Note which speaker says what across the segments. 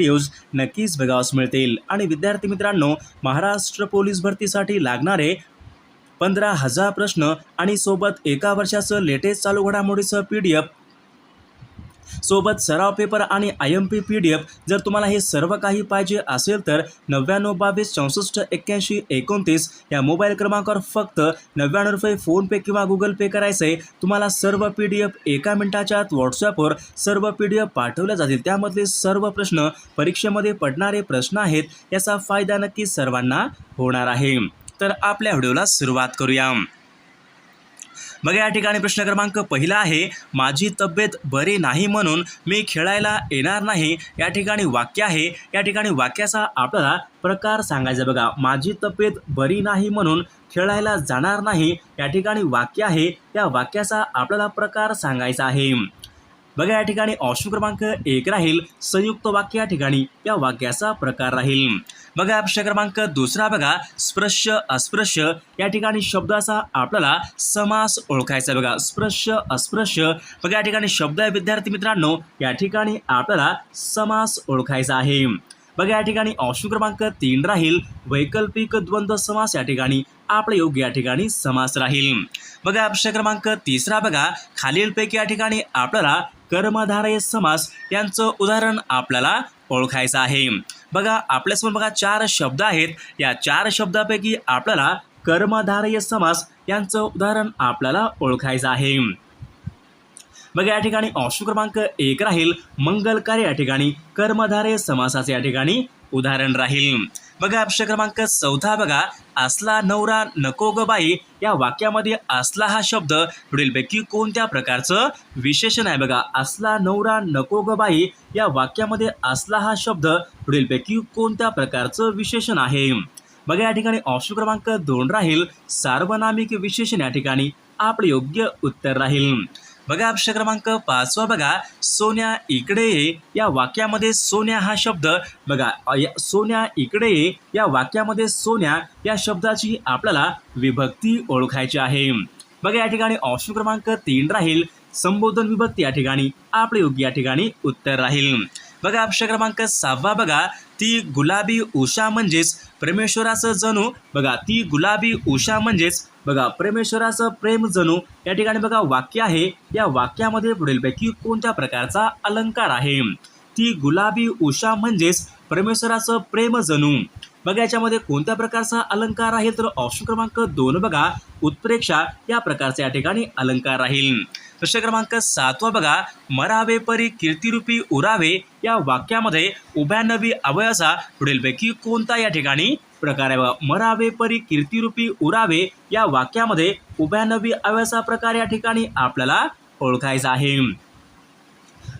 Speaker 1: Videos नक्कीच बघावास मिळतील. आणि विद्यार्थी मित्रांनो महाराष्ट्र पोलीस भरतीसाठी लागणारे पंधरा हजार प्रश्न आणि सोबत एका वर्षाचं लेटेस्ट चालू घडामोडीचं पी डी एफ सोबत सराव पेपर आणि I M P P D F जर तुम्हाला हे सर्व काही पाहिजे असेल तर नव्याण्णव बावीस चौसष्ट एक्क्याऐंशी एकोणतीस या मोबाईल क्रमांकावर फक्त नव्याण्णव रुपये फोनपे किंवा गुगल पे करायचं. आहे तुम्हाला सर्व पी डी एफ एका मिनिटाच्या आत व्हॉट्सॲपवर सर्व पी डी एफ पाठवल्या जातील. त्यामधले सर्व प्रश्न परीक्षेमध्ये पडणारे प्रश्न आहेत याचा फायदा नक्की सर्वांना होणार आहे. तर आपल्या व्हिडिओला सुरुवात करूया. बघा या ठिकाणी प्रश्न क्रमांक पहिला आहे माझी तब्येत बरी नाही म्हणून मी खेळायला येणार नाही. या ठिकाणी वाक्य आहे. या ठिकाणी वाक्याचा आपल्याला प्रकार सांगायचा बघा. माझी तब्येत बरी नाही म्हणून खेळायला जाणार नाही. या ठिकाणी वाक्य आहे. या वाक्याचा आपल्याला प्रकार सांगायचा आहे. बघा या ठिकाणी ऑप्शन क्रमांक एक राहील. संयुक्त वाक्य या ठिकाणी. या वाक्याचा प्रकार राहील. बघा प्रश्न क्रमांक दुसरा बघा. स्पृश्य अस्पृश्य या ठिकाणी शब्दाचा आपल्याला समास ओळखायचा बघा. स्पृश्य अस्पृश्य बघा या ठिकाणी शब्द आहे विद्यार्थी मित्रांनो. या ठिकाणी आपल्याला समास ओळखायचा आहे. बघा या ठिकाणी ऑप्शन क्रमांक तीन राहील. वैकल्पिक द्वंद्व समास या ठिकाणी आपले योग्य या ठिकाणी समास राहील. बघा प्रश्न क्रमांक तिसरा बघा. खालीलपैकी या ठिकाणी आपल्याला कर्मधारय समास यांचं उदाहरण आपल्याला ओळखायचं आहे. बघा आपल्यासमोर बघा चार शब्द आहेत. या चार शब्दापैकी आपल्याला कर्मधारय समास यांचं उदाहरण आपल्याला ओळखायचं आहे. बघा या ठिकाणी ऑप्शन क्रमांक एक राहील. मंगलकार या ठिकाणी कर्मधारय समासाचे या ठिकाणी उदाहरण राहील. बघा ऑप्शन क्रमांक चौथा बघा. असला नवरा नको ग बाई. या वाक्यामध्ये असला हा शब्द पुढीलपैकी कोणत्या प्रकारचं विशेषण आहे बघा? असला नवरा नको ग बाई. या वाक्यामध्ये असला हा शब्द पुढीलपैकी कोणत्या प्रकारचं विशेषण आहे? बघा या ठिकाणी ऑप्शन क्रमांक दोन राहील. सार्वनामिक विशेषण या ठिकाणी आपले योग्य उत्तर राहील. बघा ऑप्शन क्रमांक पाचवा बघा. सोन्या इकडे ये. या वाक्यामध्ये सोन्या हा शब्द बघा सोन्या इकडे ये. या वाक्यामध्ये सोन्या या शब्दाची आपल्याला विभक्ती ओळखायची आहे. बघा या ठिकाणी ऑप्शन क्रमांक तीन राहील. संबोधन विभक्ती या ठिकाणी आपले योग्य या ठिकाणी उत्तर राहील. बघा ऑप्शन क्रमांक सहावा बघा. ती गुलाबी उषा म्हणजेच परमेश्वराचं जणू. बघा ती गुलाबी उषा म्हणजेच बघा परमेश्वराचं प्रेम जणू या ठिकाणी बघा वाक्य आहे. या वाक्यामध्ये पुढीलपैकी कोणत्या प्रकारचा अलंकार आहे? ती गुलाबी उषा म्हणजेच परमेश्वराचं प्रेम जणू. बघा याच्यामध्ये कोणत्या प्रकारचा अलंकार आहे? तर ऑप्शन क्रमांक दोन बघा उत्प्रेक्षा या प्रकारचा या ठिकाणी अलंकार राहील प्रश्न क्रमांक सातवा बघा मरावे परी कीर्तिरूपी उरावे या वाक्यामध्ये उभ्या नवी अवयाचा पुढीलपैकी कोणता या ठिकाणी प्रकार आहे बघा. मरावे परी कीर्तिरूपी उरावे या वाक्यामध्ये उभ्यानवी अव्याचा अवयाचा प्रकार या ठिकाणी आपल्याला ओळखायचा आहे.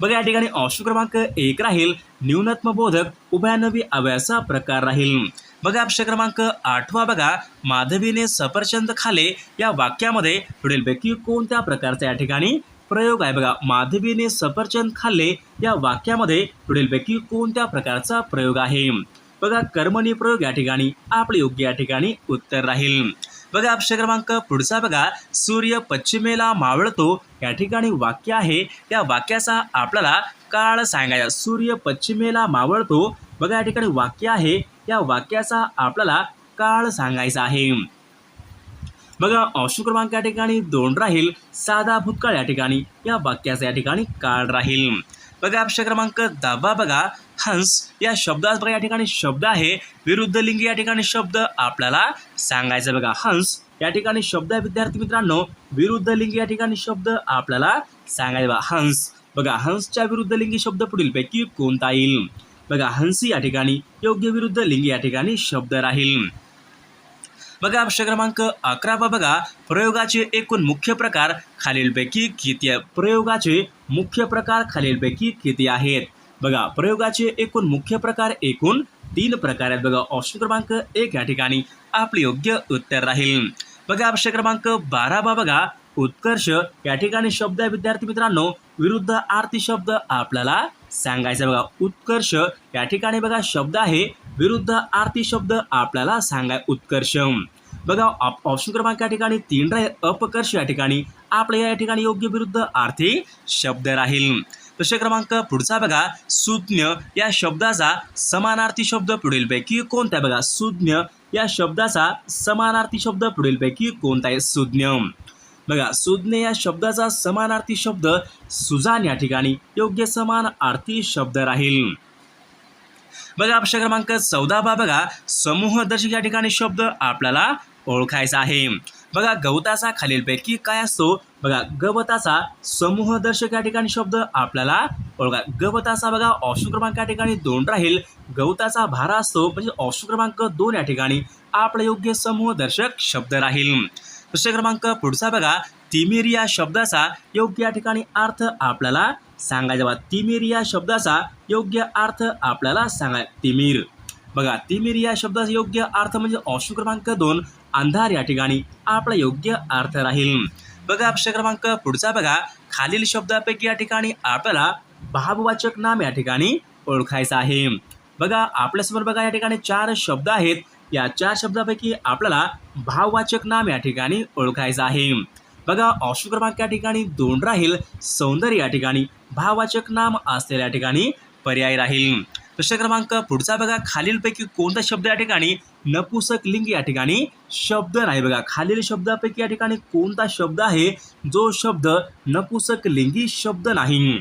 Speaker 1: बघा या ठिकाणी ऑप्शन क्रमांक एक राहील. न्यूनत्म बोधक उभ्यानवी अव्याचा प्रकार राहील. बघा ऑप्शन क्रमांक आठवा बघा. माधवीने सफरचंद खाले या वाक्यामध्ये पुढीलपैकी कोणत्या प्रकारचा या ठिकाणी प्रयोग आहे? बघा माधवीने सफरचंद खाल्ले या वाक्यामध्ये पुढीलपैकी कोणत्या प्रकारचा प्रयोग आहे? बघा कर्मणी प्रयोग या ठिकाणी आपले योग्य या ठिकाणी उत्तर राहील. बघा ऑप्शन क्रमांक पुढचा बघा. सूर्य पश्चिमेला मावळतो या ठिकाणी वाक्य आहे. या वाक्याचा आपल्याला काळ सांगायचा. सूर्य पश्चिमेला मावळतो बघा या ठिकाणी वाक्य आहे. या वाक्याचा आपल्याला काळ सांगायचा आहे. बघा ऑप्शन क्रमांक या ठिकाणी दोन राहील. साधा भूतकाळ या ठिकाणी या वाक्याचा या ठिकाणी काळ राहील. बघा ऑप्शन क्रमांक दहावा बघा हंस या शब्दात बघा या ठिकाणी शब्द आहे. विरुद्ध लिंगी या ठिकाणी शब्द आपल्याला सांगायचा बघा हंस या ठिकाणी शब्द आहे विद्यार्थी मित्रांनो. विरुद्ध लिंगी या ठिकाणी शब्द आपल्याला सांगायचा बघा हंस. बघा हंसच्या विरुद्ध लिंगी शब्द पुढीलपैकी कोणता येईल? बघा हंसी या ठिकाणी योग्य विरुद्ध लिंगी या ठिकाणी शब्द राहील. बघा प्रश्न क्रमांक अकरावा बघा. प्रयोगाचे एकूण मुख्य प्रकार खालीलपैकी किती आहे प्रयोगाचे मुख्य प्रकार खालीलपैकी किती आहेत? बघा प्रयोगाचे एकूण मुख्य प्रकार एकूण तीन प्रकार आहेत. बघा ऑप्शन क्रमांक एक या ठिकाणी आपले योग्य उत्तर राहील. बघा प्रश्न क्रमांक बारा बा बघा. उत्कर्ष या ठिकाणी शब्द आहे विद्यार्थी मित्रांनो. विरुद्ध आरती शब्द आपल्याला सांगायचं बघा उत्कर्ष या ठिकाणी बघा शब्द आहे विरुद्ध आरती शब्द आपल्याला सांगाय उत्कर्ष बघा ऑप्शन क्रमांक या ठिकाणी तीन राहील अपकर्ष या ठिकाणी आपल्या या ठिकाणी योग्य विरुद्ध आर्थिक शब्द राहील. प्रश्न क्रमांक पुढचा बघा सुज्ञ या शब्दाचा समानार्थी शब्द पुढीलपैकी कोणता आहे? बघा सुज्ञ या शब्दाचा समानार्थी शब्द पुढीलपैकी कोणता आहे? सुज्ञ. बघा सुज्ञ या शब्दाचा समानार्थी शब्द सुजान या ठिकाणी योग्य समान आर्थी शब्द राहील. बघा प्रश्न क्रमांक चौदा बा बघा समूहदर्शक या ठिकाणी शब्द आपल्याला ओळखायचा आहे. बघा गवताचा खालीलपैकी काय असतो? बघा गवताचा समूहदर्शक या ठिकाणी शब्द आपल्याला ओळखा. गवताचा बघा ऑप्शन क्रमांक या ठिकाणी दोन राहील. गवताचा भारा असतो म्हणजे ऑप्शन क्रमांक दोन या ठिकाणी आपला योग्य समूहदर्शक शब्द राहील. प्रश्न क्रमांक पुढचा बघा. तिमिर या शब्दाचा योग्य या ठिकाणी अर्थ आपल्याला सांगायचा. बघा तिमिर या शब्दाचा योग्य अर्थ आपल्याला सांगाय तिमिर. बघा तिमिर या शब्दाचा योग्य अर्थ म्हणजे ऑप्शन क्रमांक दोन अंधार या ठिकाणी आपला योग्य अर्थ राहील. बघा ऑप्शन क्रमांक पुढचा बघा. खालील शब्दापैकी या ठिकाणी आपल्याला भाववाचक नाम या ठिकाणी ओळखायचं आहे. बघा आपल्यासमोर बघा या ठिकाणी चार शब्द आहेत. या चार शब्दापैकी आपल्याला भाववाचक नाम या ठिकाणी ओळखायचं आहे. बघा ऑप्शन क्रमांक या ठिकाणी दोन राहील सौंदर्य या ठिकाणी भाववाचक नाम असलेल्या ठिकाणी पर्याय राहील. प्रश्न क्रमांक पुढचा बघा खालीलपैकी कोणता शब्द या ठिकाणी नपुसक लिंग या ठिकाणी शब्द नाही? बघा खालील शब्दापैकी या ठिकाणी कोणता शब्द आहे? जो शब्द नपुसक लिंगी शब्द नाही.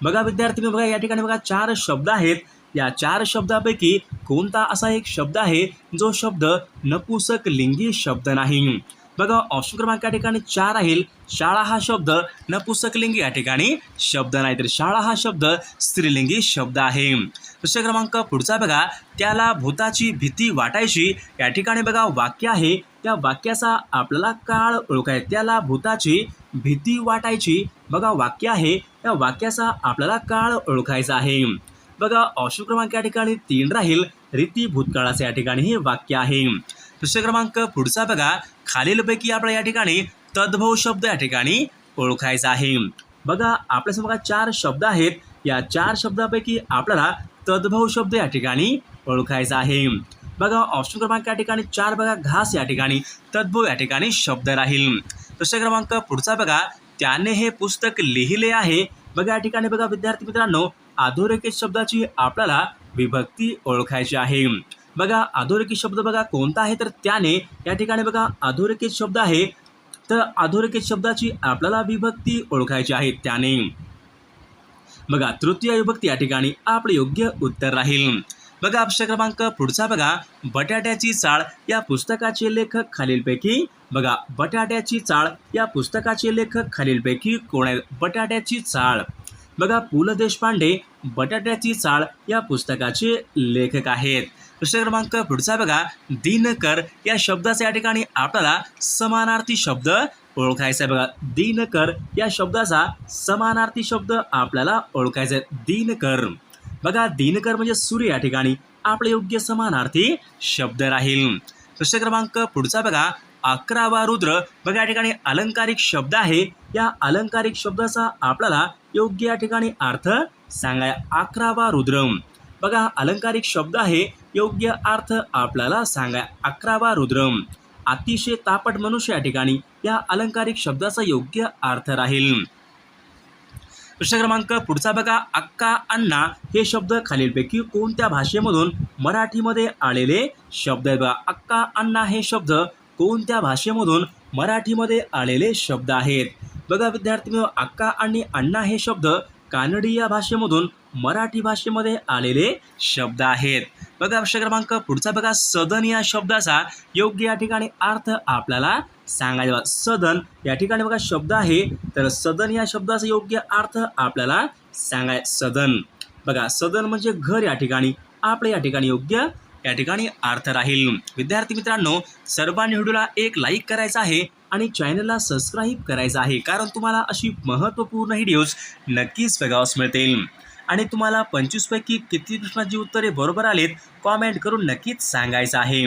Speaker 1: बघा विद्यार्थी बघा या ठिकाणी बघा चार शब्द आहेत. या चार शब्दापैकी कोणता असा एक शब्द आहे जो शब्द नपुसक लिंगी शब्द नाही? बघा ऑप्शन क्रमांक या ठिकाणी चार राहील. शाळा हा शब्द नपुसक लिंगी या ठिकाणी शब्द नाही. तर शाळा हा शब्द स्त्रीलिंगी शब्द आहे. प्रश्न क्रमांक पुढचा बघा. त्याला भूताची भीती वाटायची. या ठिकाणी बघा वाक्य आहे. त्या वाक्याचा आपल्याला काळ ओळखाय त्याला भूताची भीती वाटायची. बघा वाक्य आहे. त्या वाक्याचा आपल्याला काळ ओळखायचा आहे. बघा ऑप्शन क्रमांक या ठिकाणी तीन राहील. रीती भूतकाळाचे या ठिकाणी हे वाक्य आहे. प्रश्न क्रमांक पुढचा बघा. खालीलपैकी आपल्या या ठिकाणी तद्भव शब्द या ठिकाणी ओळखायचा आहे. बघा आपल्यासमोर चार शब्द आहेत. या चार शब्दापैकी आपल्याला तद्भव शब्द या ठिकाणी ओळखायचा आहे. बघा ऑप्शन क्रमांक या ठिकाणी चार बघा. घास या ठिकाणी तद्भव या ठिकाणी शब्द राहील. प्रश्न क्रमांक पुढचा बघा. त्याने हे पुस्तक लिहिले आहे. बघा या ठिकाणी बघा विद्यार्थी मित्रांनो अधोरेखित शब्दाची आपल्याला विभक्ती ओळखायची आहे. बघा अधोरेखित शब्द बघा कोणता आहे? तर त्याने या ठिकाणी बघा अधोरेखित शब्द आहे. तर अधोरेखित शब्दाची आपल्याला विभक्ती ओळखायची आहे त्याने. बघा तृतीय विभक्ती या ठिकाणी आपले योग्य उत्तर राहील. बघा ऑप्शन क्रमांक पुढचा बघा. बटाट्याची चाळ या पुस्तकाचे लेखक खालीलपैकी बघा बटाट्याची चाळ या पुस्तकाचे लेखक खालीलपैकी कोण आहे बटाट्याची चाळ. बघा पु ल देशपांडे बटाट्याची चाळ या पुस्तकाचे लेखक आहेत. प्रश्न क्रमांक पुढचा बघा. दिनकर या शब्दाचा या ठिकाणी आपल्याला समानार्थी शब्द ओळखायचा आहे. बघा दिनकर या शब्दाचा समानार्थी शब्द आपल्याला ओळखायचा आहे. दिनकर. बघा दिनकर म्हणजे सूर्य या ठिकाणी. आपले योग्य समानार्थी शब्द राहील. प्रश्न क्रमांक पुढचा बघा. अकरावा रुद्र. बघा या ठिकाणी अलंकारिक शब्द आहे. या अलंकारिक शब्दाचा आपल्याला योग्य या ठिकाणी अर्थ सांगाय अकरावा रुद्र. बघा अलंकारिक शब्द आहे. योग्य अर्थ आपल्याला सांगाय अकरावा रुद्र. अतिशय तापट मनुष्य या ठिकाणी या अलंकारिक शब्दाचा योग्य अर्थ राहील. प्रश्न क्रमांक पुढचा बघा. अक्का अण्णा हे शब्द खालीलपैकी कोणत्या भाषेमधून मराठीमध्ये आलेले शब्द आहेत बघा. अक्का अण्णा हे शब्द कोणत्या भाषेमधून मराठीमध्ये आलेले शब्द आहेत? बघा विद्यार्थी अक्का आणि अण्णा हे शब्द कानडी या भाषेमधून मराठी भाषेमध्ये आलेले शब्द आहेत. बघा प्रश्न क्रमांक पुढचा बघा. सदन या शब्दाचा योग्य या ठिकाणी अर्थ आपल्याला सांगायचा सदन या ठिकाणी बघा शब्द आहे. तर सदन या शब्दाचा योग्य अर्थ आपल्याला सांगाय सदन. बघा सदन म्हणजे घर या ठिकाणी आपलं या ठिकाणी योग्य या ठिकाणी अर्थ राहील. विद्यार्थी मित्रांनो सर्वांनी व्हिडिओला एक लाईक करायचा आहे आणि चॅनलला सबस्क्राईब करायचं आहे. कारण तुम्हाला अशी महत्त्वपूर्ण व्हिडिओज नक्कीच बघावस मिळतील. आणि तुम्हाला पंचवीसपैकी किती प्रश्नांची उत्तरे बरोबर आलीत कॉमेंट करून नक्कीच सांगायचं आहे.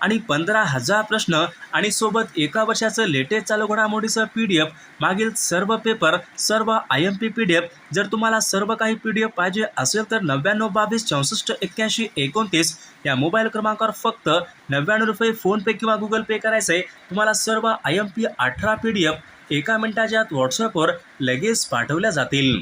Speaker 1: आणि पंधरा हजार प्रश्न आणि सोबत एका वर्षाचं लेटेस्ट चालू घडामोडीचं पी डी एफ मागील सर्व पेपर सर्व I M P P D F जर तुम्हाला सर्व काही पी डी एफ पाहिजे असेल तर नव्याण्णव बावीस चौसष्ट एक्क्याऐंशी एकोणतीस या मोबाईल क्रमांकावर फक्त नव्याण्णव रुपये फोनपे किंवा गुगल पे करायचं आहे तुम्हाला सर्व आय एम पी अठरा पी डी एफ एका मिनिटाच्या आत व्हॉट्सअपवर लगेच पाठवल्या जातील.